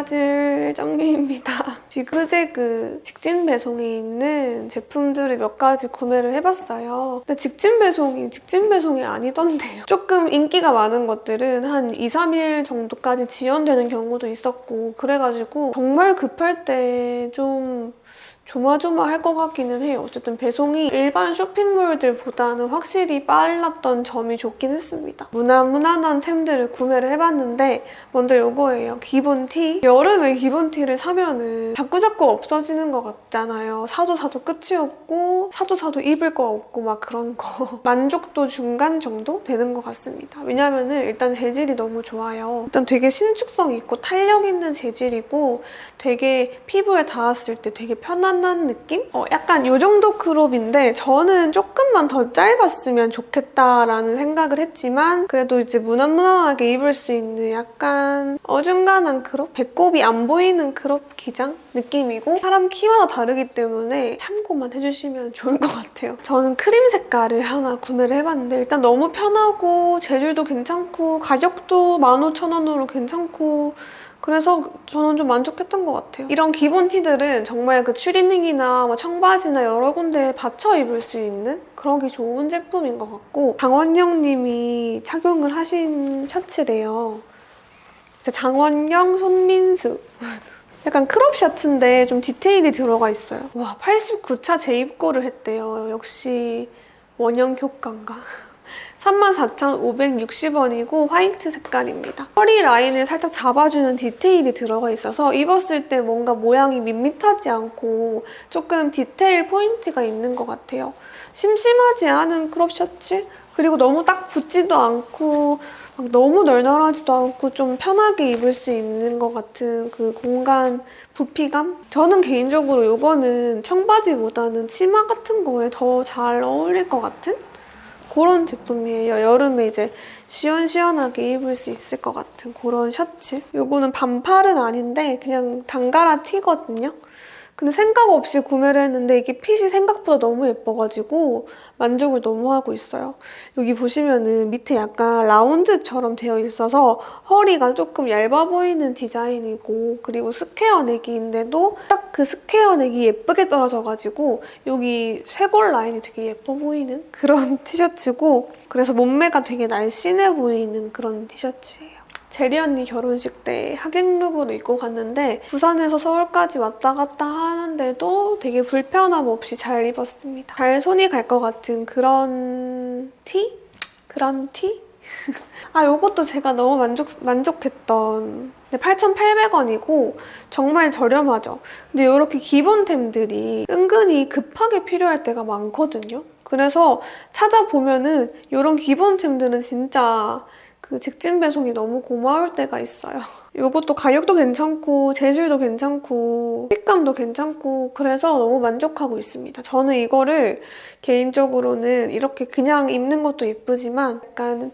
가질 정리입니다. 지그재그 직진 배송에 있는 제품들을 몇 가지 구매를 해봤어요. 근데 직진 배송이 직진 배송이 아니던데요. 조금 인기가 많은 것들은 한 2, 3일 정도까지 지연되는 경우도 있었고 그래가지고 정말 급할 때 좀 조마조마할 것 같기는 해요. 어쨌든 배송이 일반 쇼핑몰들보다는 확실히 빨랐던 점이 좋긴 했습니다. 무난무난한 템들을 구매를 해봤는데 먼저 이거예요. 기본 티. 여름에 기본 티를 사면은 자꾸자꾸 없어지는 것 같잖아요. 사도 사도 끝이 없고 사도 사도 입을 거 없고 막 그런 거. 만족도 중간 정도 되는 것 같습니다. 왜냐면은 일단 재질이 너무 좋아요. 일단 되게 신축성 있고 탄력 있는 재질이고 되게 피부에 닿았을 때 되게 편 안한 느낌? 어, 약간 이 정도 크롭인데 저는 조금만 더 짧았으면 좋겠다라는 생각을 했지만 그래도 이제 무난무난하게 입을 수 있는 약간 어중간한 크롭? 배꼽이 안 보이는 크롭 기장 느낌이고 사람 키마다 다르기 때문에 참고만 해주시면 좋을 것 같아요. 저는 크림 색깔을 하나 구매를 해봤는데 일단 너무 편하고 재질도 괜찮고 가격도 15,000원으로 괜찮고 그래서 저는 좀 만족했던 것 같아요. 이런 기본 티들은 정말 그 추리닝이나 뭐 청바지나 여러 군데에 받쳐 입을 수 있는 그러기 좋은 제품인 것 같고 장원영 님이 착용을 하신 셔츠래요. 장원영, 손민수 약간 크롭 셔츠인데 좀 디테일이 들어가 있어요. 와 89차 재입고를 했대요. 역시 원형 효과인가? 34,560원이고 화이트 색깔입니다. 허리 라인을 살짝 잡아주는 디테일이 들어가 있어서 입었을 때 뭔가 모양이 밋밋하지 않고 조금 디테일 포인트가 있는 것 같아요. 심심하지 않은 크롭 셔츠? 그리고 너무 딱 붙지도 않고 막 너무 널널하지도 않고 좀 편하게 입을 수 있는 것 같은 그 공간 부피감? 저는 개인적으로 이거는 청바지보다는 치마 같은 거에 더 잘 어울릴 것 같은? 그런 제품이에요. 여름에 이제 시원시원하게 입을 수 있을 것 같은 그런 셔츠. 요거는 반팔은 아닌데 그냥 단가라 티거든요. 근데 생각 없이 구매를 했는데 이게 핏이 생각보다 너무 예뻐가지고 만족을 너무 하고 있어요. 여기 보시면은 밑에 약간 라운드처럼 되어 있어서 허리가 조금 얇아 보이는 디자인이고 그리고 스퀘어 넥인데도 딱 그 스퀘어 넥이 예쁘게 떨어져가지고 여기 쇄골 라인이 되게 예뻐 보이는 그런 티셔츠고 그래서 몸매가 되게 날씬해 보이는 그런 티셔츠예요. 제리 언니 결혼식 때 하객룩으로 입고 갔는데 부산에서 서울까지 왔다 갔다 하는데도 되게 불편함 없이 잘 입었습니다. 잘 손이 갈 것 같은 그런 티? 그런 티? 아, 요것도 제가 너무 만족, 만족했던 8,800원이고 정말 저렴하죠. 근데 이렇게 기본템들이 은근히 급하게 필요할 때가 많거든요. 그래서 찾아보면은 이런 기본템들은 진짜 그 직진 배송이 너무 고마울 때가 있어요. 이것도 가격도 괜찮고 재질도 괜찮고 핏감도 괜찮고 그래서 너무 만족하고 있습니다. 저는 이거를 개인적으로는 이렇게 그냥 입는 것도 예쁘지만 약간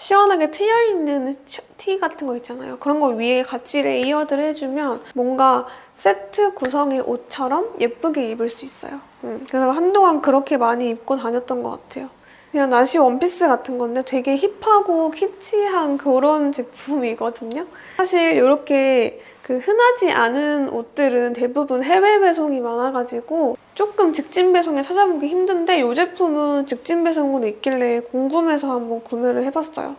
시원하게 트여 있는 티 같은 거 있잖아요. 그런 거 위에 같이 레이어드를 해주면 뭔가 세트 구성의 옷처럼 예쁘게 입을 수 있어요. 음, 그래서 한동안 그렇게 많이 입고 다녔던 것 같아요. 그냥 나시 원피스 같은 건데 되게 힙하고 키치한 그런 제품이거든요. 사실 이렇게 그 흔하지 않은 옷들은 대부분 해외 배송이 많아가지고 조금 직진 배송에 찾아보기 힘든데 이 제품은 직진 배송으로 있길래 궁금해서 한번 구매를 해봤어요.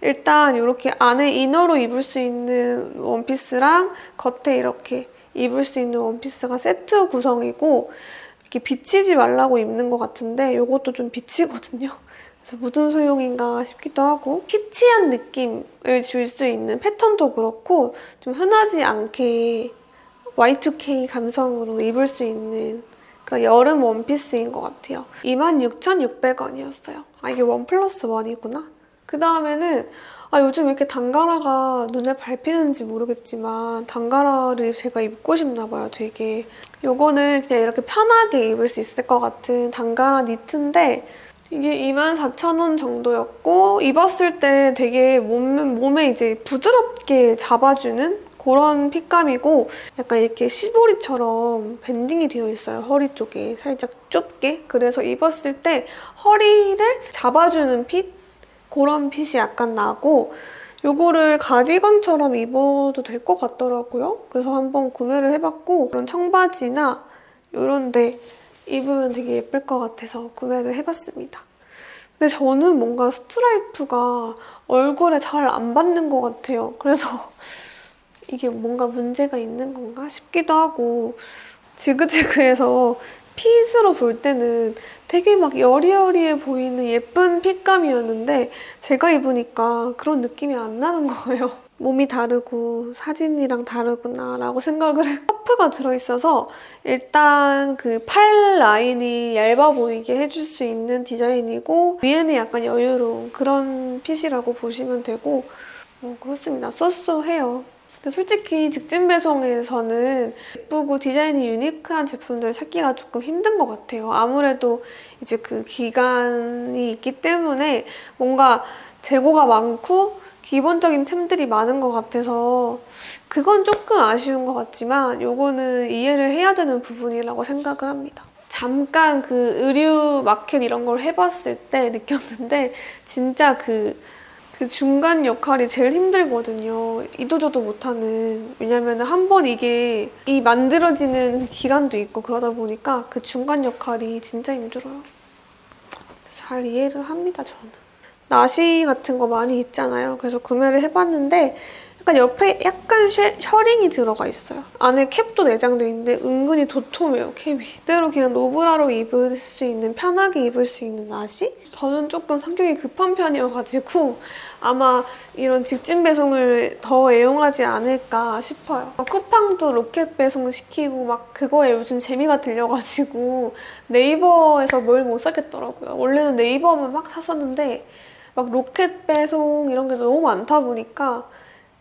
일단 이렇게 안에 이너로 입을 수 있는 원피스랑 겉에 이렇게 입을 수 있는 원피스가 세트 구성이고 이렇게 비치지 말라고 입는 것 같은데 이것도 좀 비치거든요. 그래서 무슨 소용인가 싶기도 하고 키치한 느낌을 줄 수 있는 패턴도 그렇고 좀 흔하지 않게 Y2K 감성으로 입을 수 있는 그런 여름 원피스인 것 같아요. 26,600원이었어요. 아 이게 원 플러스 원이구나. 그 다음에는 아 요즘 왜 이렇게 단가라가 눈에 밟히는지 모르겠지만 단가라를 제가 입고 싶나 봐요 되게 요거는 그냥 이렇게 편하게 입을 수 있을 것 같은 단가라 니트인데 이게 24,000원 정도였고 입었을 때 되게 몸, 몸에 이제 부드럽게 잡아주는 그런 핏감이고 약간 이렇게 시보리처럼 밴딩이 되어 있어요. 허리 쪽에 살짝 좁게. 그래서 입었을 때 허리를 잡아주는 핏? 그런 핏이 약간 나고 요거를 가디건처럼 입어도 될 것 같더라고요. 그래서 한번 구매를 해봤고 그런 청바지나 이런데 입으면 되게 예쁠 것 같아서 구매를 해봤습니다. 근데 저는 뭔가 스트라이프가 얼굴에 잘 안 받는 것 같아요. 그래서 이게 뭔가 문제가 있는 건가 싶기도 하고 지그재그해서 핏으로 볼 때는 되게 막 여리여리해 보이는 예쁜 핏감이었는데 제가 입으니까 그런 느낌이 안 나는 거예요. 몸이 다르고 사진이랑 다르구나 라고 생각을 해. 퍼프가 들어있어서 일단 그 팔 라인이 얇아 보이게 해줄 수 있는 디자인이고 위에는 약간 여유로운 그런 핏이라고 보시면 되고 뭐 그렇습니다. 쏘쏘해요. 솔직히 직진 배송에서는 예쁘고 디자인이 유니크한 제품들을 찾기가 조금 힘든 것 같아요. 아무래도 이제 그 기간이 있기 때문에 뭔가 재고가 많고 기본적인 템들이 많은 것 같아서 그건 조금 아쉬운 것 같지만 요거는 이해를 해야 되는 부분이라고 생각을 합니다. 잠깐 그 의류 마켓 이런 걸 해봤을 때 느꼈는데 진짜 그, 그 중간 역할이 제일 힘들거든요. 이도저도 못하는. 왜냐면 한 번 이게 이 만들어지는 그 기간도 있고 그러다 보니까 그 중간 역할이 진짜 힘들어요. 잘 이해를 합니다, 저는. 나시 같은 거 많이 입잖아요. 그래서 구매를 해봤는데 약간 옆에 약간 쉐, 셔링이 들어가 있어요. 안에 캡도 내장돼 있는데 은근히 도톰해요, 캡이. 그대로 그냥 노브라로 입을 수 있는, 편하게 입을 수 있는 나시? 저는 조금 성격이 급한 편이어가지고 아마 이런 직진 배송을 더 애용하지 않을까 싶어요. 쿠팡도 로켓 배송 시키고 막 그거에 요즘 재미가 들려가지고 네이버에서 뭘 못 사겠더라고요. 원래는 네이버만 막 샀었는데 막 로켓 배송 이런 게 너무 많다 보니까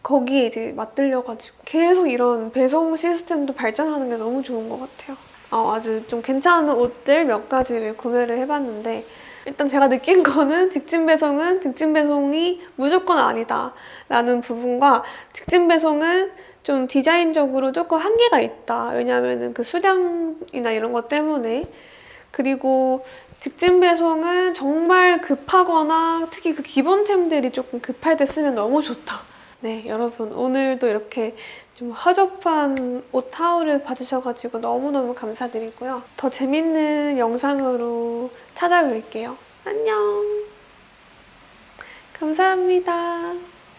거기에 이제 맞들려가지고 계속 이런 배송 시스템도 발전하는 게 너무 좋은 것 같아요. 어, 아주 좀 괜찮은 옷들 몇 가지를 구매를 해봤는데 일단 제가 느낀 거는 직진 배송은 직진 배송이 무조건 아니다 라는 부분과 직진 배송은 좀 디자인적으로 조금 한계가 있다. 왜냐하면 그 수량이나 이런 것 때문에 그리고 직진 배송은 정말 급하거나 특히 그 기본템들이 조금 급할 때 쓰면 너무 좋다. 네, 여러분 오늘도 이렇게 좀 허접한 옷 하울을 봐주셔가지고 너무너무 감사드리고요. 더 재밌는 영상으로 찾아뵐게요. 안녕. 감사합니다.